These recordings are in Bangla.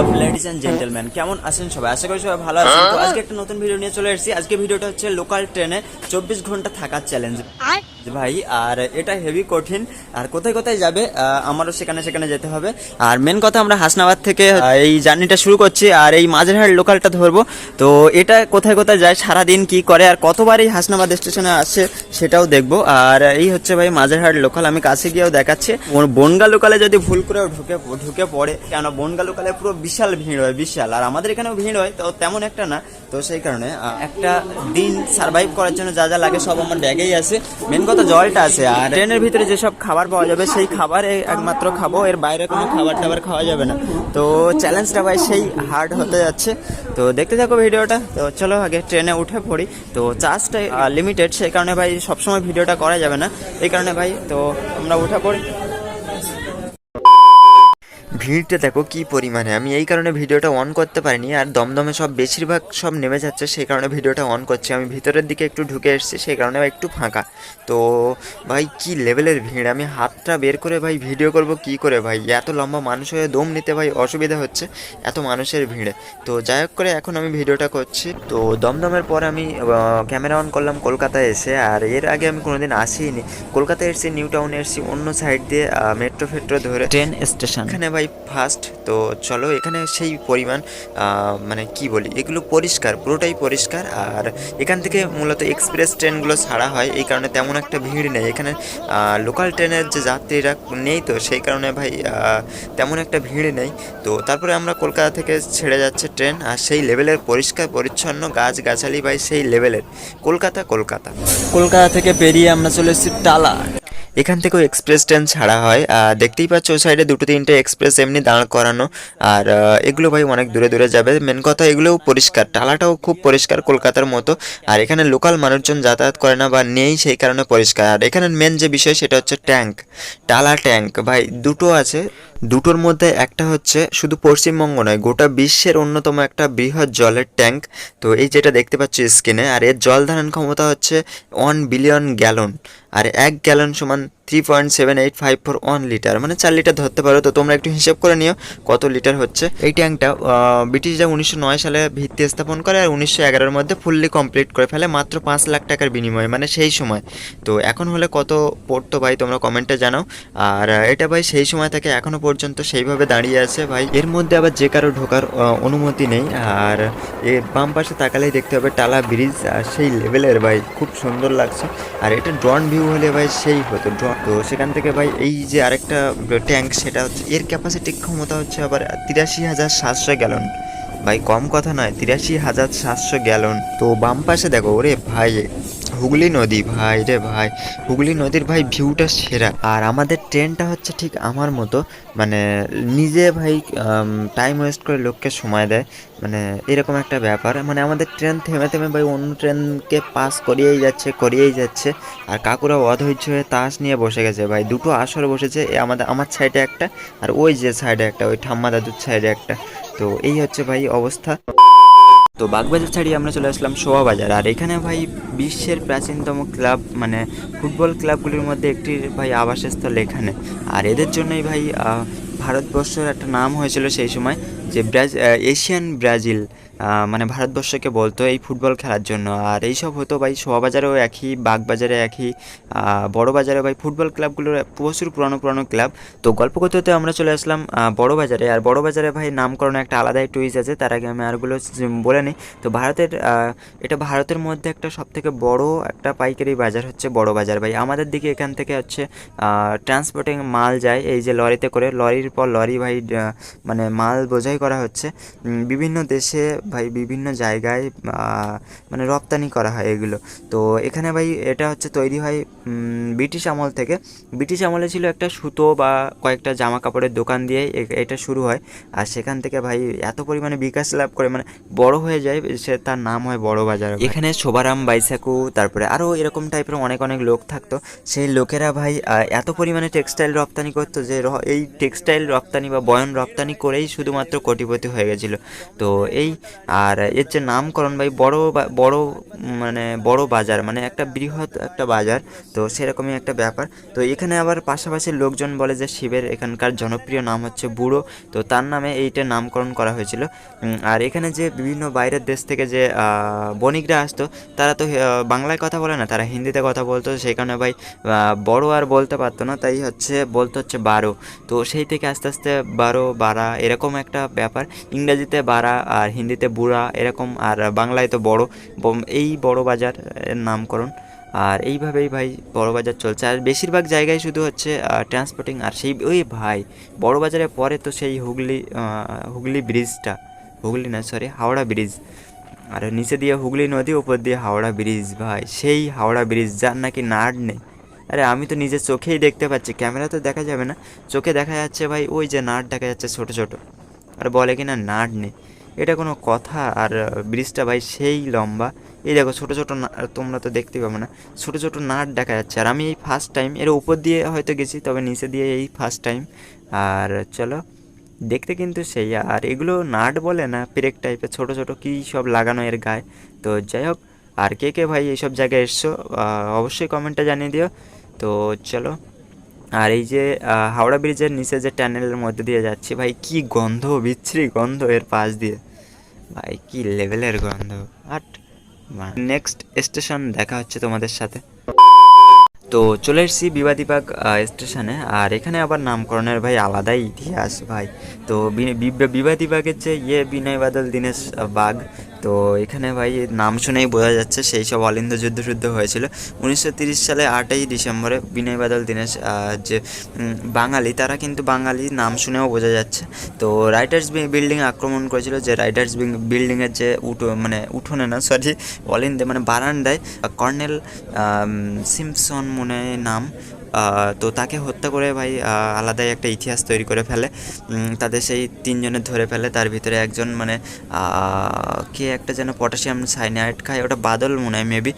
হোয়াটসঅ্যাপ লেডিস এন্ড জেন্টেলম্যান কেমন আছেন সবাই? আশা করি সবাই ভালো আছেন। তো আজকে একটা নতুন ভিডিও নিয়ে চলে এসেছি। আজকে ভিডিওটা হচ্ছে লোকাল ট্রেনে চব্বিশ ঘণ্টা থাকার চ্যালেঞ্জ ভাই, আর এটা হেভি কঠিন। আর কোথায় কোথায় যাবে আমারও সেখানে সেখানে যেতে হবে। আর মেন কথা আমরা হাসনাবাদ থেকে এই জার্নিটা শুরু করছি, আর এই মাঝেরহাট লোকালটা ধরবো। তো এটা কোথায় কোথায় যায়, সারাদিন কি করে, আর কতবার এই হাসনাবাদ স্টেশনে আসে, সেটাও দেখব। আর এই হচ্ছে ভাই মাঝেরহাট লোকাল আমি কাছে গিয়েও দেখাচ্ছি। বনগা লোকালে যদি ভুল করেও ঢুকে ঢুকে পড়ে কেন বনগা লোকালে পুরো বিশাল ভিড় হয়, বিশাল। আর আমাদের এখানেও ভিড় হয়, তো তেমন একটা না। তো সেই কারণে একটা দিন সার্ভাইভ করার জন্য যা যা লাগে সব আমার ব্যাগেই আছে। মেন কথা জলটা আছে, আর ট্রেনের ভিতরে যেসব খাবার পাওয়া যাবে, সেই খাবার একমাত্র খাব, এর বাইরে কোনো খাবার টাবার খাওয়া যাবে না। তো চ্যালেঞ্জটা ভাই সেই হার্ড হতে যাচ্ছে। তো দেখতে থাকো ভিডিওটা। তো চলো আগে ট্রেনে উঠে পড়ি। তো চার্জটা লিমিটেড সেই কারণে ভাই সবসময় ভিডিওটা করা যাবে না। এই কারণে ভাই, তো আমরা উঠে পড়ি। ভিড়টা দেখো কি পরিমাণে। আমি এই কারণে ভিডিওটা অন করতে পারিনি আর দমদমে সব বেশিরভাগ সব নেমে যাচ্ছে সেই কারণে ভিডিওটা অন করছি। আমি ভিতরের দিকে একটু ঢুকে এসেছি সেই কারণে একটু ফাঁকা। তো ভাই কি লেভেলের ভিড়? আমি হাতটা বের করে ভাই ভিডিও করব কি করে ভাই? এত লম্বা মানুষ হয়ে দম নিতে ভাই অসুবিধা হচ্ছে এত মানুষের ভিড়ে। তো যাই হোক করে এখন আমি ভিডিওটা করছি। তো দমদমের পর আমি ক্যামেরা অন করলাম কলকাতায় এসে আর এর আগে আমি কোনোদিন আসিনি। কলকাতায় এসেছি নিউ টাউনে এসেছি অন্য সাইড দিয়ে মেট্রো ফেট্রো ধরে। ট্রেন স্টেশন এখানে ভাই ফার্স্ট তো চলো এখানে সেই পরিমাণ মানে কি বলি, এগুলো পরিষ্কার, পুরোটাই পরিষ্কার। আর এখান থেকে মূলত এক্সপ্রেস ট্রেনগুলো ছাড়া হয়, এই কারণে তেমন একটা ভিড় নেই। এখানে লোকাল ট্রেনের যে যাত্রীরা নেই তো, সেই কারণে ভাই তেমন একটা ভিড় নেই। তো তারপরে আমরা কলকাতা থেকে ছেড়ে যাচ্ছে ট্রেন আর সেই লেভেলের পরিষ্কার, পরিচ্ছন্ন গাছ গাছালি ভাই সেই লেভেলের কলকাতা কলকাতা। কলকাতা থেকে পেরিয়ে আমরা চলে এসেছি টালা। এখান থেকেও এক্সপ্রেস ট্রেন ছাড়া হয়। আর দেখতেই পাচ্ছ ওই সাইডে দুটো তিনটে এক্সপ্রেস এমনি দাঁড় করানো। আর এগুলো ভাই অনেক দূরে দূরে যাবে। মেন কথা এগুলোও পরিষ্কার। টালাটাও খুব পরিষ্কার কলকাতার মতো। আর এখানে লোকাল মানুষজন যাতায়াত করে না বা নেই সেই কারণে পরিষ্কার। আর এখানে মেন যে বিষয় সেটা হচ্ছে ট্যাঙ্ক টালা ট্যাঙ্ক ভাই, দুটো আছে। দুটোর মধ্যে একটা হচ্ছে শুধু পশ্চিমবঙ্গ নয়, গোটা বিশ্বের অন্যতম একটা বৃহৎ জলের ট্যাঙ্ক। তো এই যেটা দেখতে পাচ্ছি স্ক্রিনে, আর এর জল ধারণ ক্ষমতা হচ্ছে ওয়ান বিলিয়ন গ্যালন আর এক গ্যালন সমান three point seven eight five four one litre মানে চার লিটার ধরতে পারো। তো তোমরা একটু হিসেব করে নিও কত লিটার হচ্ছে। এই ট্যাঙ্কটা ব্রিটিশরা উনিশশো নয় সালে ভিত্তি স্থাপন করে আর উনিশশো এগারোর মধ্যে ফুললি কমপ্লিট করে ফেলে মাত্র পাঁচ লাখ টাকার বিনিময়ে মানে সেই সময়। তো এখন হলে কত পড়তো ভাই, তোমরা কমেন্টে জানাও। আর এটা ভাই সেই সময় থেকে এখনও পর্যন্ত সেইভাবে দাঁড়িয়ে আছে ভাই। এর মধ্যে আবার যে কারও ঢোকার অনুমতি নেই। আর, এ বাম পাশে তাকালেই দেখতে হবে টালা ব্রিজ আর সেই লেভেলের ভাই, খুব সুন্দর লাগছে। আর এটা ড্রোন ভিউ হলে ভাই সেই হতো। ড্রোন তো সেখান থেকে ভাই এই যে আরেকটা ট্যাঙ্ক সেটা হচ্ছে, এর ক্যাপাসিটি ক্ষমতা হচ্ছে আবার তিরাশি হাজার সাতশো গ্যালন ভাই, কম কথা নয়, তিরাশি হাজার সাতশো গ্যালন। তো বাম পাশে দেখো, ওরে ভাই, হুগলি নদী, ভাই রে ভাই, হুগলি নদীর ভাই ভিউটা সেরা। আর আমাদের ট্রেনটা হচ্ছে ঠিক আমার মতো মানে নিজে ভাই টাইম ওয়েস্ট করে লোককে সময় দেয় মানে এরকম একটা ব্যাপার। মানে আমাদের ট্রেন থেমে থেমে ভাই অন্য ট্রেনকে পাস করিয়েই যাচ্ছে করিয়েই যাচ্ছে, আর কাকুরা অধৈর্য হয়ে তাস নিয়ে বসে গেছে ভাই। দুটো আসর বসেছে আমাদের, আমার সাইডে একটা, আর ওই যে সাইডে একটা, ওই ঠাম্মা দাদুর সাইডে একটা। তো এই হচ্ছে ভাই অবস্থা। তো বাগবাজার ছাড়িয়ে আমরা চলে আসলাম শোভা বাজার। আর এখানে ভাই বিশ্বের প্রাচীনতম ক্লাব মানে ফুটবল ক্লাবগুলির মধ্যে একটি ভাই আবাসস্থল এখানে। আর এদের জন্যই ভাই ভারতবর্ষের একটা নাম হয়েছিল সেই সময় যে ব্রাজ এশিয়ান ব্রাজিল। মানে ভারতবর্ষকে বলতো এই ফুটবল খেলার জন্য। আর এইসব হতো ভাই শোভাবাজারেও একই, বাগবাজারে একই বড় বাজারে ভাই ফুটবল ক্লাবগুলোর প্রচুর পুরানো পুরানো ক্লাব। তো গল্প করতে করতে আমরা চলে আসলাম বড় বাজারে আর বড় বাজারে ভাই নামকরণ একটা আলাদাই টুইজ আছে, তার আগে আমি আরগুলো বলে নিই। তো ভারতের এটা ভারতের মধ্যে একটা সব থেকে বড় একটা পাইকারি বাজার হচ্ছে বড় বাজার ভাই। আমাদের দিকে এখান থেকে হচ্ছে ট্রান্সপোর্টিং মাল যায়, এই যে লরিতে করে। লরির পর লরি ভাই মানে মাল বোঝাই করা হচ্ছে। বিভিন্ন দেশে ভাই বিভিন্ন জায়গায় মানে রপ্তানি করা হয় এগুলো। তো এখানে ভাই এটা হচ্ছে তৈরি হয় ব্রিটিশ আমল থেকে। ব্রিটিশ আমলে ছিল একটা সুতো বা কয়েকটা জামা কাপড়ের দোকান দিয়ে এটা শুরু হয়। আর সেখান থেকে ভাই এত পরিমাণে বিকাশ লাভ করে মানে বড় হয়ে যায়, সে তার নাম হয় বড় বাজার। এখানে শোভারাম, বাইসাকু, তারপরে আরও এরকম টাইপের অনেক অনেক লোক থাকতো। সেই লোকেরা ভাই এত পরিমাণে টেক্সটাইল রপ্তানি করতো যে এই টেক্সটাইল রপ্তানি বা বয়ন রপ্তানি করেই শুধুমাত্র কোটিপতি হয়ে গেছিল। তো এই, আর এর যে নামকরণ ভাই বড় বড় মানে বড় বাজার মানে একটা বৃহৎ একটা বাজার, তো সেরকমই একটা ব্যাপার। তো এখানে আবার পাশাপাশি লোকজন বলে যে শিবের এখানকার জনপ্রিয় নাম হচ্ছে বুড়ো, তো তার নামে এইটা নামকরণ করা হয়েছিল। আর এখানে যে বিভিন্ন বাইরের দেশ থেকে যে বণিকরা আসতো, তারা তো বাংলায় কথা বলে না, তারা হিন্দিতে কথা বলতো, সেই কারণে ভাই বড় আর বলতে পারতো না, তাই হচ্ছে, বলতে হচ্ছে বারো। তো সেই থেকে আস্তে আস্তে বারো, বারা এরকম একটা ব্যাপার। ইংরাজিতে বারা আর হিন্দিতে বুড়া এরকম আর বাংলায় তো বড়। এই বড় বাজার নামকরণ। আর এইভাবেই ভাই বড় বাজার চলছে। আর বেশিরভাগ জায়গায় শুধু হচ্ছে ট্রান্সপোর্টিং আর সেই, ওই ভাই, বড় বাজারে পরে তো সেই হুগলি হুগলি ব্রিজটা হুগলি না সরি হাওড়া ব্রিজ আর নিচে দিয়ে হুগলি নদী উপর দিয়ে হাওড়া ব্রিজ ভাই। সেই হাওড়া ব্রিজ যার নাকি নাট নেই। আরে আমি তো নিজের চোখেই দেখতে পাচ্ছি, ক্যামেরা তো দেখা যাবে না। চোখে দেখা যাচ্ছে ভাই ওই যে নাট দেখা যাচ্ছে ছোট ছোট। আর বলে কি না নাট নেই। এটা কোনো কথা আর ব্রিজটা ভাই সেই লম্বা। এই দেখো ছোটো ছোটো তোমরা তো দেখতে পাবে না। ছোট ছোট নাট দেখা যাচ্ছে। আর আমি এই ফার্স্ট টাইম এর উপর দিয়ে হয়তো গেছি, তবে নিচে দিয়ে এই ফার্স্ট টাইম আর চলো, দেখতে কিন্তু সেই আর এগুলো নাট বলে না, পেরেক টাইপের ছোট ছোট কী সব লাগানো এর গায়ে। তো যাই হোক, আর কে কে ভাই এইসব জায়গায় এসছো অবশ্যই কমেন্টটা জানিয়ে দিও। তো চলো। আর এই যে হাওড়া ব্রিজের নিচে যে টানেলের মধ্যে দিয়ে যাচ্ছি, ভাই, কি গন্ধ, বিচ্ছিরি গন্ধ এর পাশ দিয়ে। ভাই, কি লেভেলের গন্ধ আট নেক্সট স্টেশন দেখা হচ্ছে তোমাদের সাথে। তো চলে এসেছি বিবাদীবাগ স্টেশনে আর এখানে আবার নামকরণের, ভাই, আলাদাই ইতিহাস, ভাই। তো বিবাদীবাগের যে ইয়ে বিনয় বাদল, দীনেশ বাগ তো এখানে ভাই নাম শুনেই বোঝা যাচ্ছে সেই সব অলিন্দ যুদ্ধ যুদ্ধ হয়েছিল। উনিশশো সালে আটই ডিসেম্বরে বিনয় বাদল, দীনেশ যে বাঙালি, তারা কিন্তু বাঙালি নাম শুনেও বোঝা যাচ্ছে। তো রাইটার্স বিল্ডিং আক্রমণ করেছিল যে রাইটার্স বিল্ডিংয়ের যে উঠো মানে উঠোনে না সরি অলিন্দে মানে বারান্দায় কর্নেল সিমসন মনে নাম তো তাকে হত্যা করে ভাই আলাদাই একটা ইতিহাস তৈরি করে ফেলে। তাদের সেই তিনজনের ধরে ফেলে। তার ভিতরে একজন মানে কে একটা যেন পটাশিয়াম সাইনাইড খায়, ওটা বাদল মনে হয় মেবি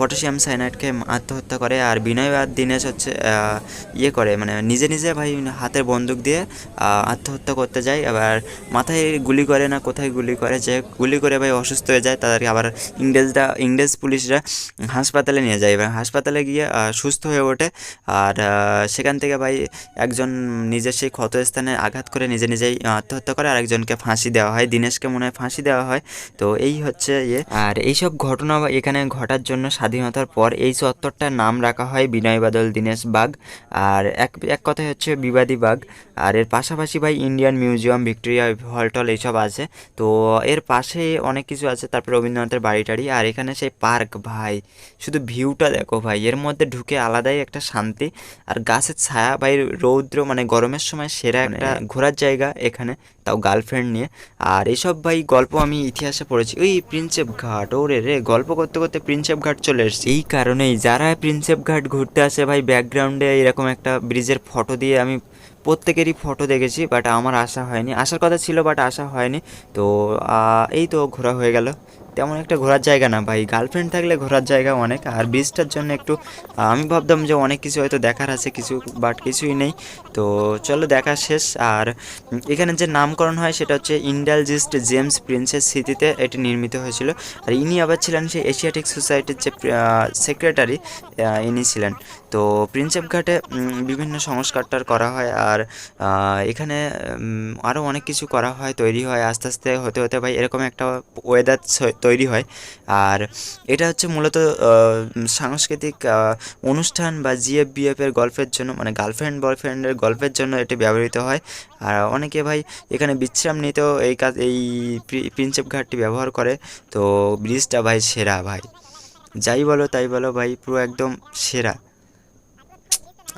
পটাশিয়াম সাইনাইড খেয়ে আত্মহত্যা করে আর বিনয় আর দীনেশ হচ্ছে ইয়ে করে মানে নিজে নিজে ভাই হাতের বন্দুক দিয়ে আত্মহত্যা করতে যায়। আবার মাথায় গুলি করে না, কোথায় গুলি করে, যে গুলি করে ভাই অসুস্থ হয়ে যায়, তাদেরকে আবার ইংরেজরা, ইংরেজ পুলিশরা হাসপাতালে নিয়ে যায়। এবার হাসপাতালে গিয়ে সুস্থ হয়ে ওঠে। আর সেখান থেকে ভাই একজন নিজের সেই ক্ষতস্থানে আঘাত করে নিজে নিজেই আত্মহত্যা করে আর একজনকে ফাঁসি দেওয়া হয়। দীনেশকে মনে হয় ফাঁসি দেওয়া হয়। তো এই হচ্ছে ইয়ে। আর এইসব ঘটনা এখানে ঘটার জন্য স্বাধীনতার পর এই চত্বরটার নাম রাখা হয় বিনয় বাদল, দীনেশ বাগ। আর এক এক কথায় হচ্ছে বিবাদী বাগ। আর এর পাশাপাশি ভাই ইন্ডিয়ান মিউজিয়াম, ভিক্টোরিয়া হল টল এইসব আছে। তো এর পাশে অনেক কিছু আছে, তারপর রবীন্দ্রনাথের বাড়ি টাড়ি আর এখানে সেই পার্ক ভাই, শুধু ভিউটা দেখো ভাই, এর মধ্যে ঢুকে আলাদাই একটা শান্তি আর গাছের ছায়া ভাই রৌদ্র মানে গরমের সময় সেরা একটা ঘোরার জায়গা এখানে তাও গার্লফ্রেন্ড নিয়ে। আর এইসব ভাই গল্প আমি ইতিহাসে পড়েছি। ওই প্রিন্সেপ ঘাট ওরে রে গল্প করতে করতে প্রিন্সেপ ঘাট চলে এসেছি। এই কারণেই যারা প্রিন্সেপ ঘাট ঘুরতে আসে ভাই ব্যাকগ্রাউন্ডে এরকম একটা ব্রিজের ফটো দিয়ে আমি প্রত্যেকেরই ফটো দেখেছি বাট আমার আশা হয়নি। আসার কথা ছিল বাট আশা হয়নি। তো এই তো ঘোরা হয়ে গেল। তেমন একটা ঘোরার জায়গা না ভাই। গার্লফ্রেন্ড থাকলে ঘোরার জায়গা অনেক, আর ব্রিজটার জন্য একটু আমি ভাবতাম যে অনেক কিছু হয়তো দেখার আছে, কিছু বাট কিছুই নেই। তো চলো দেখা শেষ, আর এখানে যে নামকরণ হয় সেটা হচ্ছে ইন্ডালজিস্ট জেমস প্রিন্সের স্মৃতিতে এটি নির্মিত হয়েছিল। আর ইনি আবার ছিলেন সেই এশিয়াটিক সোসাইটির যে সেক্রেটারি ইনি ছিলেন। তো প্রিন্সেপ ঘাটে বিভিন্ন সংস্কারটার করা হয়, আর এখানে আরও অনেক কিছু করা হয়, তৈরি হয়, আস্তে আস্তে হতে হতে ভাই, এরকম একটা ওয়েদার তৈরি হয়। আর এটা হচ্ছে মূলত সাংস্কৃতিক অনুষ্ঠান বা জিএফ বিএফের গল্পের জন্য মানে গার্লফ্রেন্ড বয়ফ্রেন্ডের গল্পের জন্য এটি ব্যবহৃত হয়। আর অনেকে ভাই এখানে বিশ্রাম নিতেও এই কাজ, এই প্রি- প্রিন্সেপ ঘাটটি ব্যবহার করে। তো ব্রিজটা ভাই সেরা ভাই। যাই বলো, তাই বলো ভাই, পুরো একদম সেরা।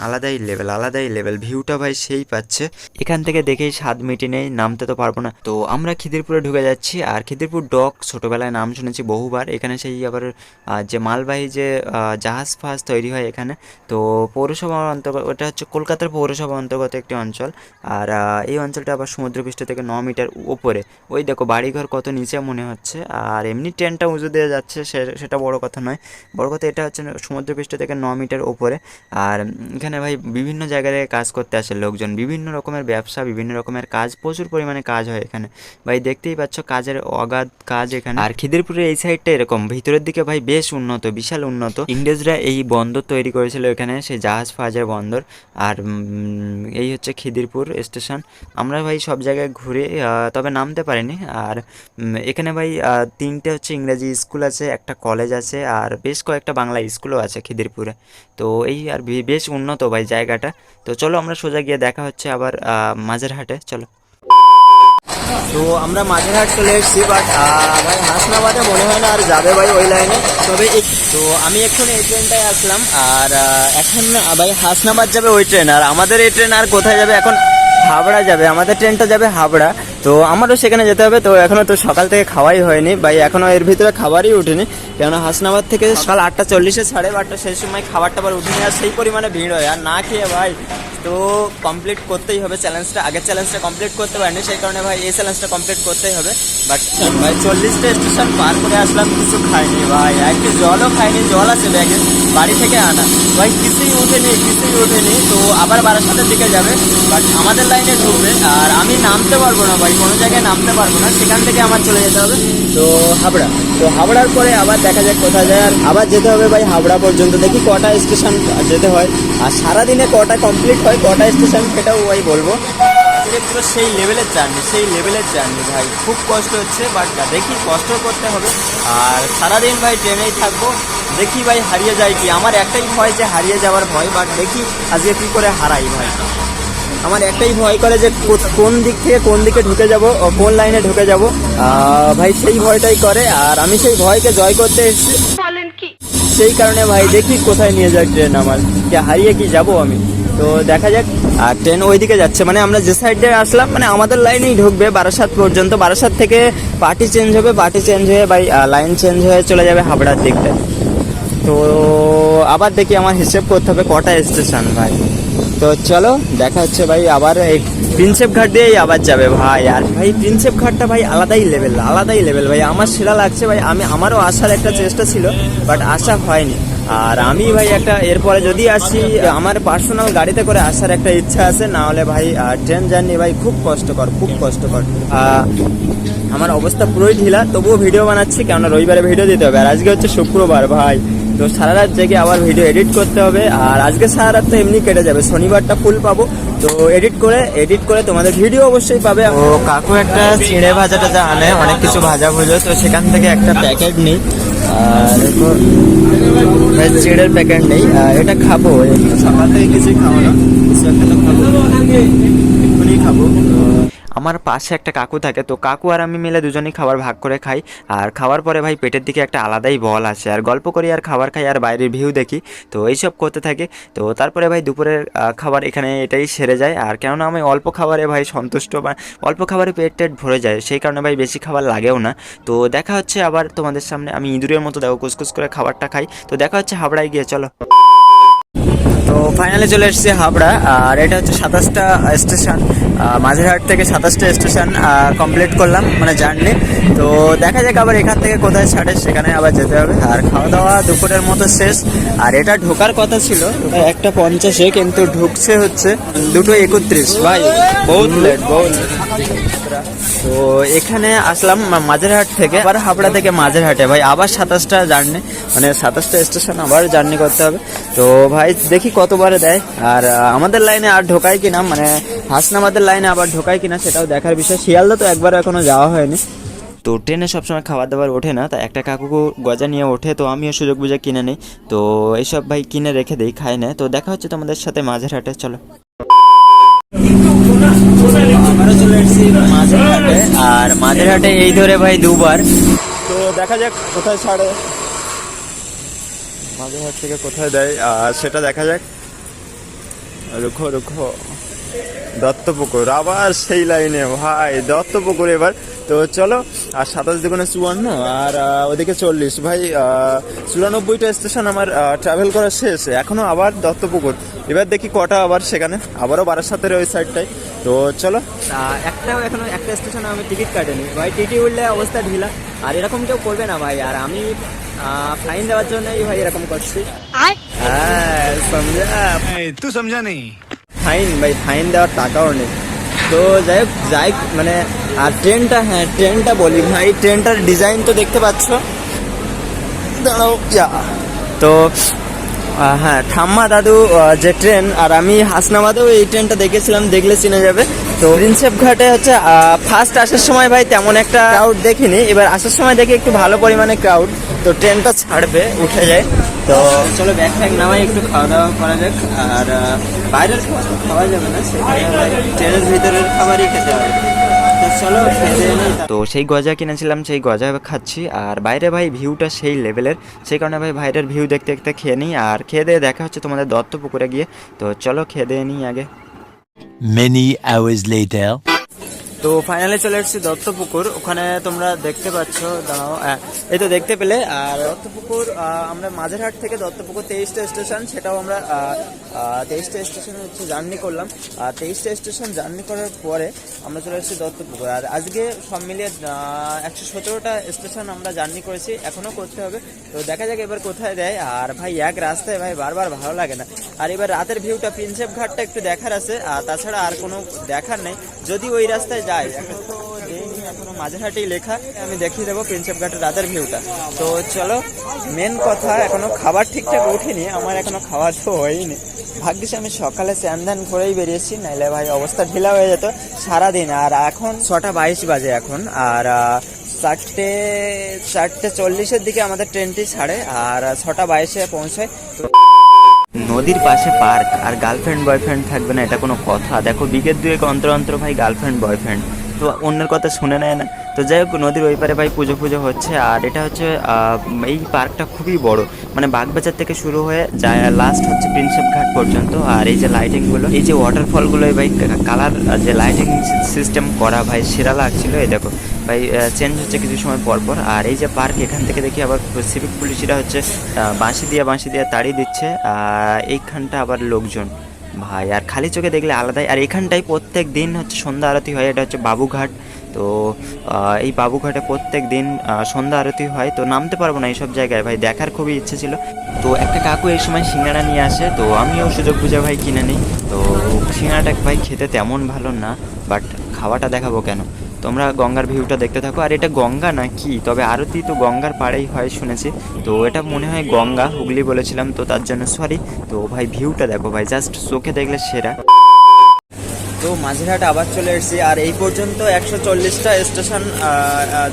আলাদাই লেভেল আলাদাই লেভেল ভিউটা ভাই সেই পাচ্ছে। এখান থেকে দেখেই স্বাদ মিটি নেই, নামতে তো পারব না। তো আমরা খিদিরপুরে ঢুকে যাচ্ছি, আর খিদিরপুর ডক ছোটোবেলায় নাম শুনেছি বহুবার। এখানে সেই আবার যে মালবাহী যে জাহাজ ফাজ তৈরি হয় এখানে। তো পৌরসভার অন্তর্গত ওটা হচ্ছে কলকাতার পৌরসভা অন্তর্গত একটি অঞ্চল। আর এই অঞ্চলটা আবার সমুদ্রপৃষ্ঠ থেকে ন মিটার উপরে। ওই দেখো বাড়িঘর কত নিচে মনে হচ্ছে। আর এমনি ট্রেনটা উঁচু দিয়ে যাচ্ছে সেটা বড় কথা নয়। বড় কথা এটা হচ্ছে সমুদ্রপৃষ্ঠ থেকে ন মিটার উপরে। আর এখানে ভাই বিভিন্ন জায়গায় কাজ করতে আসে লোকজন। বিভিন্ন রকমের ব্যবসা, বিভিন্ন রকমের কাজ, প্রচুর পরিমাণে কাজ হয় এখানে। ভাই দেখতেই পাচ্ছ কাজের অগাধ কাজ এখানে। আর খিদিরপুরের এই সাইডটা এরকম। ভিতরের দিকে ভাই বেশ উন্নত, বিশাল উন্নত। ইংরেজরা এই বন্দর তৈরি করেছিল এখানে, সেই জাহাজ ফাহাজের বন্দর। আর এই হচ্ছে খিদিরপুর স্টেশন। আমরা ভাই সব জায়গায় ঘুরে তবে নামতে পারিনি। আর এখানে ভাই তিনটে হচ্ছে ইংরেজি স্কুল আছে, একটা কলেজ আছে, আর বেশ কয়েকটা বাংলা স্কুলও আছে খিদিরপুরে। তো এই আর বেশ উন্নত ভাই জায়গাটা? তো চলো আমরা সোজা গিয়ে দেখা হচ্ছে আবার আহ, মাঝেরহাটে চলো। তো আমরা মাঝেরহাট চলে এসেছি বাট ভাই হাসনাবাদে মনে হয় না আর যাবে ভাই ওই লাইনে তবে তো আমি এখন এই ট্রেনটায় আসলাম আর এখন ভাই হাসনাবাদ যাবে ওই ট্রেন আর আমাদের এই ট্রেন আর কোথায় যাবে? এখন হাবড়া যাবে আমাদের ট্রেনটা যাবে হাবড়া। তো আমারও সেখানে যেতে হবে। তো এখনও তো সকাল থেকে খাওয়াই হয়নি ভাই এখনও এর ভিতরে খাবারই উঠেনি। কেননা হাসনাবাদ থেকে সকাল আটটা চল্লিশে সাড়ে বারোটা সেই সময় খাবার টাবার উঠেনি, আর সেই পরিমাণে ভিড় হয়। আর না খেয়ে ভাই তো কমপ্লিট করতেই হবে চ্যালেঞ্জটা আগের চ্যালেঞ্জটা কমপ্লিট করতে পারিনি, সেই কারণে ভাই এই চ্যালেঞ্জটা কমপ্লিট করতেই হবে। বাট ভাই চল্লিশটা স্টেশন পার করে আসলাম, কিছু খাইনি ভাই। একটু জলও খাইনি, জল আছে ব্যাগে, বাড়ি থেকে আনা। ভাই কিছুই উঠেনি কিছুই উঠেনি, তো আবার বারাসাতের দিকে যাবে। বাট আমাদের লাইনে ঢুকবে, আর আমি নামতে পারব না ভাই, কোনো জায়গায় নামতে পারব না, সেখান থেকে আমার চলে যেতে হবে। তো হাবড়া, তো হাবড়ার পরে আবার দেখা যাক কোথায় যায়। আর আবার যেতে হবে ভাই হাবড়া পর্যন্ত, দেখি কটা স্টেশন যেতে হয়। আর সারাদিনে কটা কমপ্লিট হয় কটা স্টেশন সেটাও ভাই বলব। আজকে পুরো সেই লেভেলের জার্নি সেই লেভেলের জার্নি ভাই। খুব কষ্ট হচ্ছে বাট দেখি কষ্ট করতে হবে। আর সারাদিন ভাই ট্রেনেই থাকব। দেখি ভাই হারিয়ে যায় কি। আমার একটাই ভয় যে হারিয়ে যাওয়ার ভয় বাট দেখি আজকে কী করে হারাই ভাই। আমার একটাই ভয় করে যে কোন দিক থেকে কোন দিকে ঢুকে যাব ও কোন লাইনে ঢুকে যাব। ভাই সেই ভয়টাই করে আর আমি সেই ভয়কে জয় করতে এসেছি। সেই কারণে ভাই দেখি কোথায় নিয়ে যায় ট্রেন আমার। যে হারিয়ে কি যাব আমি? তো দেখা যাক, আর ট্রেন ওইদিকে যাচ্ছে। মানে আমরা যে সাইড দিয়ে আসলাম মানে আমাদের লাইনেই ঢুকবে বারাসাত পর্যন্ত। বারাসাত থেকে পার্টি চেঞ্জ হবে পার্টি চেঞ্জ হয়ে ভাই লাইন চেঞ্জ হয়ে চলে যাবে হাবড়ার দিকটায় তো আবার দেখি আমার হিসেব করতে হবে কটা স্টেশন ভাই। তো চলো, দেখা হচ্ছে ভাই আবার এই প্রিন্সেপ ঘাট দিয়েই আবার যাবে ভাই। আর ভাই প্রিন্সেপ ঘাটটা ভাই আলাদাই লেভেল আলাদাই লেভেল ভাই। আমার সেরা লাগছে ভাই, আমি, আমারও আসার একটা চেষ্টা ছিল বাট আসা হয়নি। আর আমি ভাই একটা এরপরে যদি আসি, আমার পার্সোনাল গাড়িতে করে আসার একটা ইচ্ছা আছে, না হলে ভাই ট্রেন জার্নি ভাই খুব কষ্টকর খুব কষ্টকর। আমার অবস্থা পুরোই ঢিলা, তবুও ভিডিও বানাচ্ছি, কেননা রবিবারে ভিডিও দিতে হবে। আর আজকে হচ্ছে শুক্রবার ভাই, তো সারা রাত জেগে আবার ভিডিও এডিট করতে হবে। আর আজকে সারা রাত তো এমনি কেটে যাবে, শনিবারটা ফুল পাবো। তো এডিট করে এডিট করে তোমাদের ভিডিও অবশ্যই পাবে। ও কাকু একটা চিড়ে ভাজাটা যা আনে, অনেক কিছু ভাজা ভুজো তো সেখান থেকে একটা প্যাকেট নিই। আর চিড়ের প্যাকেট নেই। এটা খাব। সকাল থেকে কিছুই খাব না কিছু একটা খাব। এক্ষুনি খাব। আমার পাশে একটা কাকু থাকে। তো কাকু আর আমি মিলে দুজনেই খাবার ভাগ করে খাই। আর খাওয়ার পরে ভাই পেটের দিকে একটা আলাদাই বল আসে। আর গল্প করি, আর খাবার খাই, আর বাইরের ভিউ দেখি। তো এইসব করতে থাকে। তো তারপরে ভাই দুপুরের খাবার এখানে এটাই সেরে যায়। আর কেননা আমি অল্প খাবারে ভাই সন্তুষ্ট বা অল্প খাবারে পেট টেট ভরে যায়। সেই কারণে ভাই বেশি খাবার লাগেও না। তো দেখা হচ্ছে আবার তোমাদের সামনে। আমি ইঁদুরের মতো দেখো, কুসকুস করে খাবারটা খাই। তো দেখা হচ্ছে হাবড়ায় গিয়ে, চলো। তো ফাইনালি চলে এসেছি হাবড়া, আর এটা হচ্ছে সাতাশটা স্টেশন মাঝেরহাট থেকে সাতাশটা স্টেশন কমপ্লিট করলাম মানে জার্নি তো দেখা যাক আবার এখান থেকে কোথায় ছাড়ে, সেখানে আবার যেতে হবে। আর খাওয়া দাওয়া দুপুরের মতো শেষ। আর এটা ঢোকার কথা ছিল একটা পঞ্চাশে, কিন্তু ঢুকছে হচ্ছে দুটো একত্রিশ। ভাই, বহুত লেট বহুত তো এখানে আসলাম মাঝেরহাট থেকে, আবার হাবড়া থেকে মাঝেরহাটে। ভাই, আবার সাতাশটা জার্নি মানে সাতাশটা স্টেশন আবার জার্নি করতে হবে। তো ভাই, দেখি কতবারে দেয়। আর আমাদের লাইনে আর ঢোকায় কিনা মানে হাসনাবাদের লাইনে আবার ঢোকায় কিনা সেটাও দেখার বিষয়। শিয়ালদা তো একবারও এখনও যাওয়া হয়নি। তো ট্রেনে সবসময় খাবার দাবার ওঠে না, তা একটা কাকু গজা নিয়ে ওঠে, তো আমিও সুযোগ বুঝে কিনে নিই। তো এইসব ভাই কিনে রেখে দিই, খাই না। তো দেখা হচ্ছে তোমাদের সাথে মাঝের হাটে চলো আবারও চলে এসেছি মাঝেরহাটে, আর মাঝেরহাটে এই ধরে ভাই দুবার। তো দেখা যাক কোথায় ছাড়ে। মাঝেরহাট থেকে কোথায় দেয়, আর সেটা দেখা যাক। রুখো রুখো। দত্তপুকুর, আবার সেই লাইনে, ভাই, দত্তপুকুর এবার। তো চলো, আর সাতাশ দুগুণে চুয়ান্ন, আর ওদিকে চল্লিশ। ভাই চুরানব্বইটা স্টেশন আমার ট্রাভেল করা শেষ, এখনও আবার দত্তপুকুর। এবার দেখি কটা আবার সেখানে। আবারও বারাসাতের ওই সাইডটায় তো চলো। একটাও এখনও একটা স্টেশনে আমি টিকিট কাটিনি। ভাই টিটি উঠলে অবস্থা ঢিলা। আর এরকম কেউ করবে না ভাই। আর আমি ফাইন দেওয়ার জন্যই ভাই এরকম করছি। হ্যাঁ সমঝা। তুই সমঝা নেই ফাইন ভাই ফাইন দেওয়ার টাকাও নেই। তো যাই হোক যাই মানে আর ট্রেনটা হ্যাঁ ট্রেনটা বলি। ভাই ট্রেনটার ডিজাইন তো দেখতে পাচ্ছ। দাঁড়াও তো হ্যাঁ ঠাম্মা দাদু যে ট্রেন আর আমি হাসনাবাদেও এই ট্রেনটা দেখেছিলাম, দেখলে চিনে যাবে। তো প্রিন্সেপ ঘাটে হচ্ছে ফার্স্ট আসার সময় ভাই তেমন একটা ক্রাউড দেখিনি। এবার আসার সময় দেখি একটু ভালো পরিমাণে ক্রাউড তো ট্রেনটা ছাড়বে, উঠে যায়। তো চলো ব্যাগ নামাই, একটু খাওয়া দাওয়া করা যাক। আর বাইরের খাবার খাওয়া যাবে না ট্রেনের ভিতরের খাবারই খেতে হবে। চলো তো সেই গজা কিনেছিলাম সেই গজা খাচ্ছি। আর বাইরে ভাই ভিউটা সেই লেভেলের সেই কারণে ভাই বাইরের ভিউ দেখতে দেখতে খেয়ে নিই। আর খেয়ে দিয়ে দেখা হচ্ছে তোমাদের দত্ত পুকুরে গিয়ে। তো চলো খেয়ে দিয়ে নিই আগে। Many hours later. তো ফাইনালি চলে এসেছি দত্তপুকুর। ওখানে তোমরা দেখতে পাচ্ছ, দাঁড়াও এই তো দেখতে পেলে। আর দত্তপুকুর আমরা মাঝেরহাট থেকে দত্তপুকুর তেইশটা স্টেশন, সেটাও আমরা তেইশটা স্টেশন হচ্ছে জার্নি করলাম। আর তেইশটা স্টেশন জার্নি করার পরে আমরা চলে এসেছি দত্তপুকুর। আর আজকে সব মিলিয়ে একশো সতেরোটা স্টেশন আমরা জার্নি করেছি এখনও করতে হবে। তো দেখা যাক এবার কোথায় দেয়। আর ভাই, এক রাস্তায় ভাই, বারবার ভালো লাগে না। আর এবার রাতের ভিউটা প্রিন্সেপ ঘাটটা একটু দেখার আছে, আর তাছাড়া আর কোনো দেখার নেই। যদি ওই রাস্তায় যায় এখন মাঝেরহাটেই লেখা, আমি দেখিয়ে দেবো প্রিন্সেপ ঘাটের রাতের ভিউটা। তো চলো মেন কথা, এখনও খাবার ঠিকঠাক ওঠেনি আমার এখনও খাওয়া তো হয়নি। ভাগ্যিস আমি সকালে স্যান করেই বেরিয়েছি, নাইলে ভাই অবস্থা ঢিলা হয়ে যেত সারাদিন। আর এখন ছটা বাইশ বাজে এখন, আর চারটে চারটে চল্লিশের দিকে আমাদের ট্রেনটি ছাড়ে, আর, ছটা বাইশে পৌঁছায়। তো নদীর পাশে পার্ক, আর গার্লফ্রেন্ড বয়ফ্রেন্ড থাকবে না, এটা কোনো কথা। দেখো বিকেট দুয়েক অন্তর অন্তর ভাই গার্লফ্রেন্ড বয়ফ্রেন্ড তো অন্যের কথা শুনে নেয় না। তো যাই হোক, নদীর ওই পারে ভাই পুজো পুজো হচ্ছে, আর এটা হচ্ছে এই পার্কটা খুবই বড়। মানে বাগবাজার থেকে শুরু হয়ে যায় লাস্ট হচ্ছে প্রিন্সেপ ঘাট পর্যন্ত। আর এই যে লাইটিংগুলো এই যে ওয়াটারফলগুলো ভাই কালার যে লাইটিং সিস্টেম করা ভাই, সেরা লাগছিল, এই দেখো। ভাই চেঞ্জ হচ্ছে কিছু সময় পর পর। আর এই যে পার্ক এখান থেকে দেখি আবার সিভিক পুলিশরা হচ্ছে বাঁশি দিয়ে বাঁশি দিয়ে তাড়িয়ে দিচ্ছে। আর এইখানটা আবার লোকজন। ভাই, আর খালি চোখে দেখলে আলাদাই। আর এখানটাই প্রত্যেক দিন হচ্ছে সন্ধ্যা আরতি হয়, এটা হচ্ছে বাবুঘাট। তো এই বাবুঘাটে প্রত্যেক দিন সন্ধ্যা আরতি হয়। তো নামতে পারব না এইসব জায়গায়। ভাই, দেখার খুবই ইচ্ছে ছিল। তো একটা কাকু এই সময় সিঙ্গাড়া নিয়ে আসে। তো আমিও সুযোগ বুঝে ভাই কিনে নিই। তো সিঙ্গাড়াটা ভাই খেতে তেমন ভালো না বাট খাওয়াটা দেখাবো কেন? তোমরা গঙ্গার ভিউটা দেখতে থাকো। আর এটা গঙ্গা না কি? তবে আরতি তো গঙ্গার পাড়েই হয় শুনেছি। তো এটা মনে হয় গঙ্গা, হুগলি বলেছিলাম তো তার জন্য সরি তো ভাই ভিউটা দেখো ভাই জাস্ট চোখে দেখলে সেরা। তো মাঝেরহাট আবার চলে এসেছি। আর এই পর্যন্ত একশো চল্লিশটা স্টেশন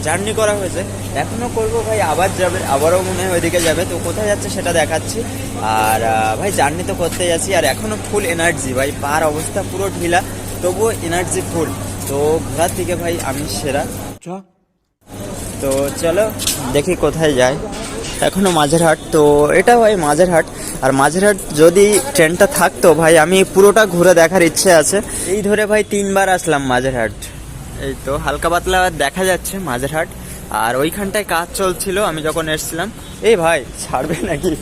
জার্নি করা হয়েছে। এখনও করব ভাই, আবার যাবে, আবারও মনে হয় ওইদিকে যাবে। তো কোথায় যাচ্ছে সেটা দেখাচ্ছি। আর ভাই জার্নি তো করতে যাচ্ছি আর এখনও ফুল এনার্জি ভাই, পার অবস্থা পুরো ঢিলা। তবুও এনার্জি ফুল তো ঘোরার দিকে ভাই আমি সেরা। তো চলো দেখি কোথায় যায় এখনও মাঝেরহাট, তো এটা ভাই মাঝেরহাট। আর মাঝেরহাট যদি ট্রেনটা থাকতো ভাই, আমি পুরোটা ঘুরে দেখার ইচ্ছে আছে। এই ধরে ভাই তিনবার আসলাম মাঝেরহাট। এই তো হালকা পাতলা দেখা যাচ্ছে মাঝেরহাট। আর ওইখানটায় কাজ চলছিল, আমি যখন এসছিলাম। এই ভাই, ছাড়বে নাকি?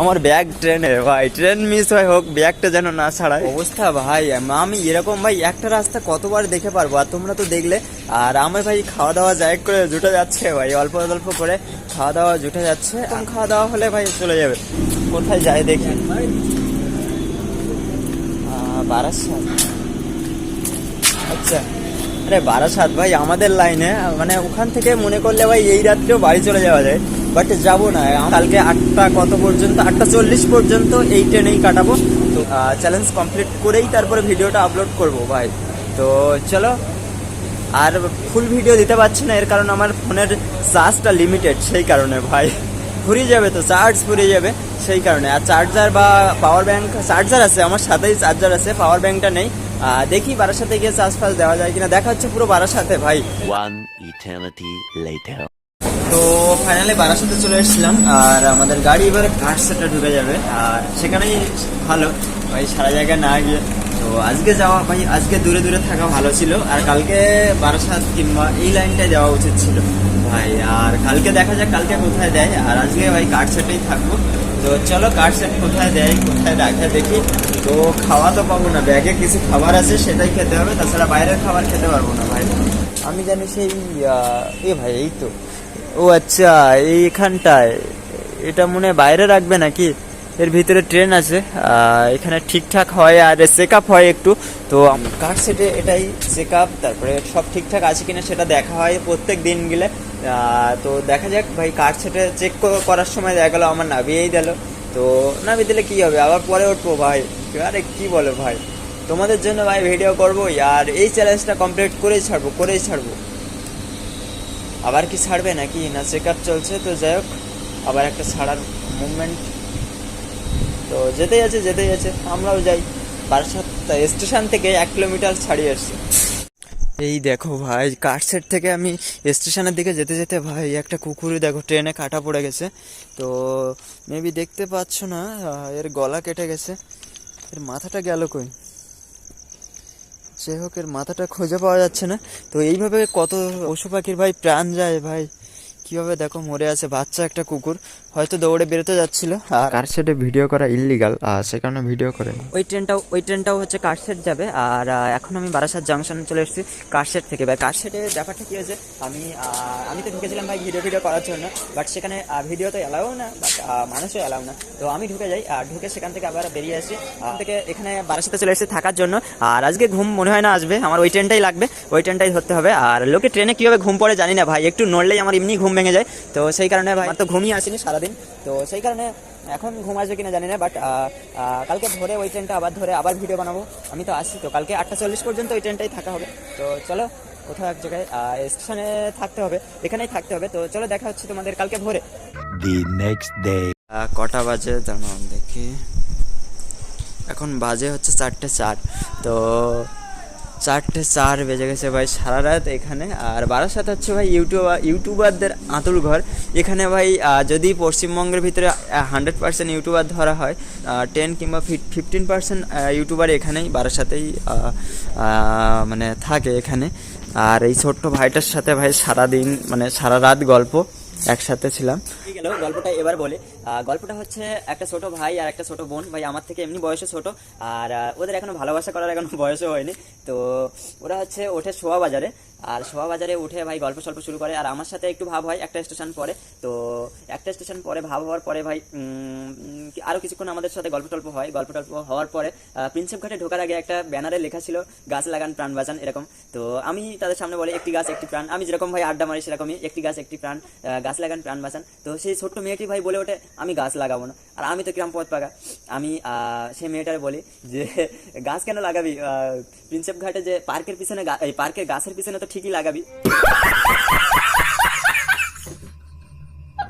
আমার ব্যাগ ট্রেনে, ভাই, ট্রেন মিস হয় হোক, ব্যাগটা যেন না ছাড়ায়। অবস্থা, ভাই, আমি এরকম, ভাই, একটা রাস্তা কতবার দেখে পারব? আর তোমরা তো দেখলে, আর আমার ভাই খাওয়া দাওয়া যাই করে জুটে যাচ্ছে, ভাই, অল্প অল্প করে খাওয়া দাওয়া জুটে যাচ্ছে। এখন খাওয়া দাওয়া হলে, ভাই, চলে যাবে। কোথায় যায় দেখি। বারাসাত। আচ্ছা। আরে বারাসাত ভাই, আমাদের লাইনে মানে ওখান থেকে মনে করলে ভাই এই রাত্রেও বাড়ি চলে যাওয়া যায়। বাট যাব না কালকে আটটা কত পর্যন্ত, আটটা চল্লিশ পর্যন্ত এই ট্রেনেই কাটাবো। তো চ্যালেঞ্জ কমপ্লিট করেই তারপরে ভিডিওটা আপলোড করব ভাই। তো চলো, আর ফুল ভিডিও দিতে পারছি না, এর কারণ আমার ফোনের চার্জটা লিমিটেড সেই কারণে ভাই। ফুরিয়ে যাবে তো চার্জ ফুরিয়ে যাবে, সেই কারণে। আর চার্জার বা পাওয়ার ব্যাংক চার্জার আছে, আমার সাথেই চার্জার আছে পাওয়ার ব্যাংকটা নেই। দেখি বারাসাতে গিয়ে চার্জ ফার্জ দেওয়া যায় কিনা। দেখা হচ্ছে পুরো বারাসাতে ভাই। Later. তো ফাইনালি বারাসাতে চলে এসেছিলাম আর আমাদের গাড়ি এবারে ঘাট সেটে ঢুকে যাবে। আর সেখানেই ভালো ভাই সারা জায়গায় না গিয়ে। তো আজকে যাওয়া ভাই আজকে দূরে দূরে থাকা ভালো ছিল। আর কালকে বারাসাত কিংবা এই লাইনটায় যাওয়া উচিত ছিল ভাই। আর কালকে দেখা যাক কালকে কোথায় দেয়। আর আজকে ভাই কার্ড সেটেই থাকব। তো চলো, কার সেট কোথায় দেয় কোথায় রাখে দেখি। তো খাওয়া তো পাবো না, ব্যাগে কিছু খাবার আছে, সেটাই খেতে হবে। তাছাড়া বাইরের খাবার খেতে পারব না ভাই। আমি জানি সেই এ ভাই, এই তো। ও আচ্ছা এইখানটায়। এটা মনে বাইরে রাখবে নাকি? এর ভিতরে ট্রেন আছে এখানে ঠিকঠাক হয় আর চেক আপ হয় একটু। তো কার সেটে এটাই চেক আপ তারপরে সব ঠিকঠাক আছে কিনা সেটা দেখা হয় প্রত্যেক দিন গেলে। তো দেখা যাক ভাই কার সেটে চেক করার সময় দেখা গেলো, আমার নাবিয়েই দিল। তো নাবি দিলে কি হবে? আবার পরে উঠবো ভাই। আরে কি বলো ভাই? তোমাদের জন্য ভাই ভিডিও করব, আর এই চ্যালেঞ্জটা কমপ্লিট করেই ছাড়বো করেই ছাড়বো। আবার কি ছাড়বে নাকি? না চেক চলছে, তো যাই হোক। আবার একটা ছাড়ার মুভমেন্ট তো যেতেই আছে যেতেই আছে। আমরাও যাই। বারাসাত স্টেশন থেকে এক কিলোমিটার ছাড়িয়ে আসছি। এই দেখো ভাই কাঠসেট থেকে আমি স্টেশনের দিকে যেতে যেতে ভাই, একটা কুকুরই দেখো, ট্রেনে কাটা পড়ে গেছে। তো মেবি দেখতে পাচ্ছ না, এর গলা কেটে গেছে। এর মাথাটা গেল কই? যাই হোক, এর মাথাটা খুঁজে পাওয়া যাচ্ছে না। তো এইভাবে কত পশু পাখির ভাই প্রাণ যায় ভাই। কীভাবে দেখো মরে আছে বাচ্চা একটা কুকুর হয়তো দৌড়ে বেরোতে যাচ্ছিল। আর কার সেটে ভিডিও করা ইললিগাল সে কারণে ভিডিও করে ওই ট্রেনটাও ওই ট্রেনটাও হচ্ছে কারশেড যাবে। আর এখন আমি বারাসাত জাংশনে চলে এসেছি কারশেড থেকে। ভাই কার কারশেডে ব্যাপারটা কি হয়েছে? আমি আমি তো ঢুকেছিলাম ভাই ভিডিও ভিডিও করার জন্য বাট সেখানে ভিডিও তো এলাও না বাট মানুষও এলাও না। তো আমি ঢুকে যাই আর ঢুকে সেখান থেকে আবার বেরিয়ে আসি। থেকে এখানে বারাসাতে চলে এসেছি থাকার জন্য। আর আজকে ঘুম মনে হয় না আসবে আমার ওই ট্রেনটাই লাগবে ওই ট্রেনটাই ধরতে হবে। আর লোকে ট্রেনে কীভাবে ঘুম পড়ে জানি না ভাই একটু নড়লেই আমার এমনি ঘুম ভেঙে যায়। তো সেই কারণে ভাই আমার তো ঘুমিয়ে আসিনি সারাদিন। তো সেই কারণে এখন ঘুম আসবে কিনা জানি না বাট কালকে ধরে ওই ট্রেনটা আবার ধরে আবার ভিডিও বানাবো। আমি তো আসছি তো কালকে আটটা চল্লিশ পর্যন্ত ওই ট্রেনটাই থাকা হবে। তো চলো কোথাও এক জায়গায় স্টেশনে থাকতে হবে এখানেই থাকতে হবে। তো চলো দেখা হচ্ছে তোমাদের কালকে ভোরে। The next day. কটা বাজে দাঁড়াও দেখি। এখন বাজে হচ্ছে চারটে চার। তো চারটে চার বেজে গেছে ভাই সারা রাত এখানে। আর বারাসাত হচ্ছে ভাই ইউটিউবার ইউটিউবারদের আঁতুল ঘর। এখানে ভাই যদি পশ্চিমবঙ্গের ভিতরে হান্ড্রেড পার্সেন্ট ইউটিউবার ধরা হয় টেন কিংবা ফিফটিন পার্সেন্ট ইউটিউবার এখানেই, বারাসাতেই মানে থাকে এখানে। আর এই ছোট্ট ভাইটার সাথে ভাই সারাদিন মানে সারা রাত গল্প একসাথে ছিলাম। গেল, গল্পটা এবার বলে। গল্পটা হচ্ছে একটা ছোট ভাই আর একটা ছোট বোন। ভাই আমার থেকে এমনি বয়সে ছোট আর ওদের এখনও ভালোবাসা করার এখনও বয়সও হয়নি। তো ওরা হচ্ছে ওঠে শোয়া বাজারে আর শোয়া বাজারে উঠে ভাই গল্প সল্প শুরু করে আর আমার সাথে একটু ভাব হয় একটা স্টেশন পরে। তো একটা স্টেশন পরে ভাব হওয়ার পরে ভাই উম, উম, কি- আরও কিছুক্ষণ আমাদের সাথে গল্প টল্প হয়। গল্প টল্প হওয়ার পরে প্রিন্সেপ ঘাটে ঢোকার আগে একটা ব্যানারে লেখা ছিল গাছ লাগান প্রাণ বাঁচান এরকম। তো আমি তাদের সামনে বলে একটি গাছ একটি প্রাণ। আমি যেরকম ভাই আড্ডা মারি সেরকমই একটি গাছ একটি প্রাণ। গাছ লাগান প্রাণ বাঁচান। তো সেই ছোট্ট মেয়েটি ভাই বলে ওঠে আমি গাছ লাগাবো না। আর আমি তো কিরম পথ পাকা। আমি আহ, সেই মেয়েটার বলি যে গাছ কেন লাগাবি? আহ, প্রিন্সেপ ঘাটে যে পার্কের পিছনে এই পার্কের গাছের পিছনে তো ঠিকই লাগাবি।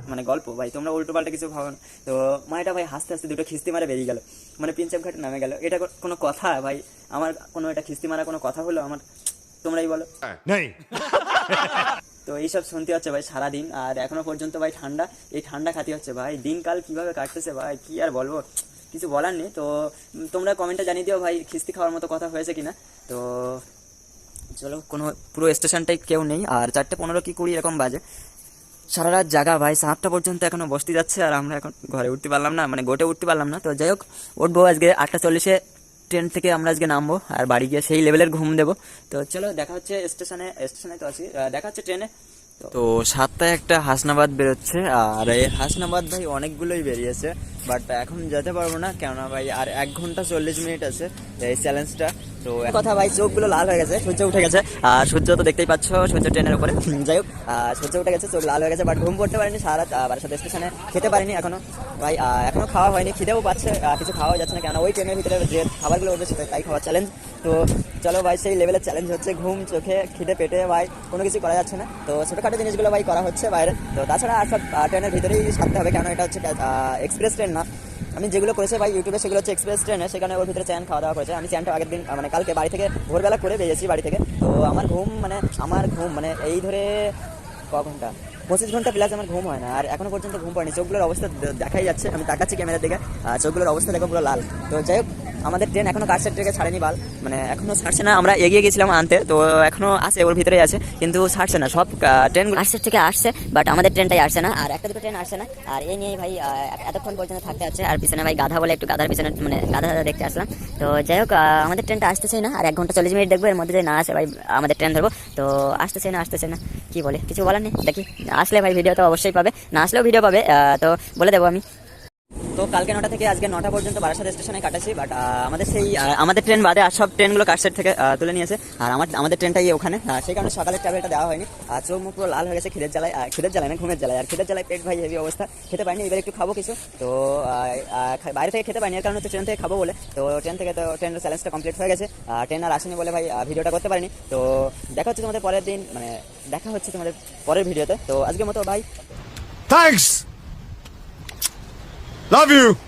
মানে গল্প ভাই তোমরা উল্টো পাল্টা কিছু ভাবো না। তো মায়েটা ভাই হাসতে হাসতে দুটো খিস্তি মারা বেরিয়ে গেল। মানে প্রিন্সেপ ঘাটে নামে গেল। এটা কোনো কথা ভাই? আমার কোনো এটা খিস্তি মারা কোনো কথা হলো? আমার তোমরাই বলো। তো এইসব শুনতে হচ্ছে ভাই সারাদিন, আর এখনও পর্যন্ত ভাই ঠান্ডা। এই ঠান্ডা খাতি হচ্ছে ভাই। দিনকাল কীভাবে কাটতেছে ভাই, কি আর বলব? কিছু বলার নেই। তো তোমরা কমেন্টে জানিয়ে দিও ভাই, খিস্তি খাওয়ার মতো কথা হয়েছে কিনা। তো চলো, কোনো পুরো স্টেশনটাই কেউ নেই। আর চারটে পনেরো কি কুড়ি এরকম বাজে। সারা রাত জাগা ভাই, সাতটা পর্যন্ত এখনও বসতে যাচ্ছে, আর আমরা এখন ঘরে উঠতে পারলাম না মানে গোটে উঠতে পারলাম না। তো যাই হোক, উঠবো আজকে আটটা চল্লিশে। ট্রেন থেকে আমরা আজকে নামবো, আর বাড়ি গিয়ে সেই লেভেলের ঘুম দেবো। তো চলো, দেখা হচ্ছে স্টেশনে স্টেশনে তো আছি। দেখা হচ্ছে ট্রেনে। তো সাতটায় একটা হাসনাবাদ বেরোচ্ছে, আর এই হাসনাবাদ ভাই অনেকগুলোই বেরিয়েছে, বাট এখন যেতে পারব না, কেননা ভাই আর এক ঘণ্টা চল্লিশ মিনিট আছে এই চ্যালেঞ্জটা তো কথা ভাই চোখগুলো লাল হয়ে গেছে, সূর্য উঠে গেছে। আর সূর্য তো দেখতেই পাচ্ছ, সূর্য ট্রেনের উপরে। যাই হোক সূর্য উঠে গেছে, চোখ লাল হয়ে গেছে বাট ঘুম পড়তে পারিনি, সারা রাত সাথে স্টেশনে খেতে পারিনি এখনও। ভাই এখনও খাওয়া হয়নি, খিদেও পাচ্ছে কিছু খাওয়া যাচ্ছে না কেন ওই ট্রেনের ভিতরে যে খাবারগুলো সেটা তাই খাওয়ার চ্যালেঞ্জ তো চলো ভাই, সেই লেভেলের চ্যালেঞ্জ হচ্ছে ঘুম, চোখে খিদে পেটে, ভাই, কোনো কিছু করা যাচ্ছে না। তো ছোটোখাটো জিনিসগুলো ভাই করা হচ্ছে বাইরে। তো তাছাড়া আর সব ট্রেনের ভিতরেই সারতে হবে কেন এটা হচ্ছে এক্সপ্রেস ট্রেন না। আমি যেগুলো করেছি ভাই, ইউটিউবে সেগুলো হচ্ছে এক্সপ্রেস ট্রেনে সেখানে ওর ভিতরে চ্যান খাওয়া দাওয়া করেছে। আমি চ্যানটা আগের দিন মানে কালকে বাড়ি থেকে, ভোরবেলা করে বেরিয়েছি বাড়ি থেকে। তো আমার ঘুম মানে আমার ঘুম মানে এই ধরে ক ঘণ্টা? পঁচিশ ঘণ্টা প্লাস আমার ঘুম হয় না, আর এখনও পর্যন্ত ঘুম পড়েনি। চোখগুলোর অবস্থা দেখাই যাচ্ছে, আমি তাকাচ্ছি ক্যামেরার দিকে। চোখগুলোর অবস্থা দেখো পুরো লাল। তো যাই হোক আমাদের ট্রেন এখনও কাছের থেকে ছাড়েনি বাল। মানে এখনও ছাড়ছে না, আমরা এগিয়ে গেছিলাম আনতে, তো এখনও আছে, ওর ভিতরেই আছে, কিন্তু ছাড়ছে না। সব ট্রেন আর্টসের থেকে আসছে বাট আমাদের ট্রেনটাই আসছে না, আর একটা দুটো ট্রেন আসছে না। আর এই নিয়ে ভাই এতক্ষণ পর্যন্ত থাকতে হচ্ছে, আর পিছনে ভাই গাধা বলে একটু গাধার পিছনে মানে গাধা দাদা দেখতে আসলাম। তো যাই হোক আমাদের ট্রেনটা আসতেছেই না, আর এক ঘণ্টা চল্লিশ মিনিট দেখব, এর মধ্যে না আসে ভাই, আমাদের ট্রেন ধরবো। তো আসতেছে না আসতেছে না, কি বলে, কিছু বলার নেই, দেখি। আসলে ভাই ভিডিও তো অবশ্যই পাবে, না আসলেও ভিডিও পাবে তো বলে দেবো আমি। তো কালকে নটা থেকে আজকে নটা পর্যন্ত বারাসাত স্টেশনে কাটাচ্ছি বাট আমাদের সেই আমাদের ট্রেন বাদে আর সব ট্রেনগুলো কাটসেট থেকে তুলে নিয়েছে। আর আমার, আমাদের ট্রেনটাই ওখানে। সেই কারণে সকালের ট্রাভেলটা দেওয়া হয়নি। আর চোখ মুখ লাল হয়ে গেছে খিদের জ্বালায়। খিদের জ্বালায় না, ঘুমের জ্বালায়। আর খিদের জ্বালায় পেট ভাই হেভি অবস্থা। খেতে পারিনি, এবার একটু খাব কিছু। তো বাইরে থেকে খেতে পারিনি, এর কারণে তো ট্রেন থেকে খাব বলে। তো, ট্রেন থেকে তো ট্রেনের চ্যালেঞ্জটা কমপ্লিট হয়ে গেছে। ট্রেন আর আসেনি বলে ভাই ভিডিওটা করতে পারিনি। তো, দেখা হচ্ছে তোমাদের পরের দিন মানে দেখা হচ্ছে তোমাদের পরের ভিডিওতে। তো, আজকের মতো ভাই। Thanks. Love you.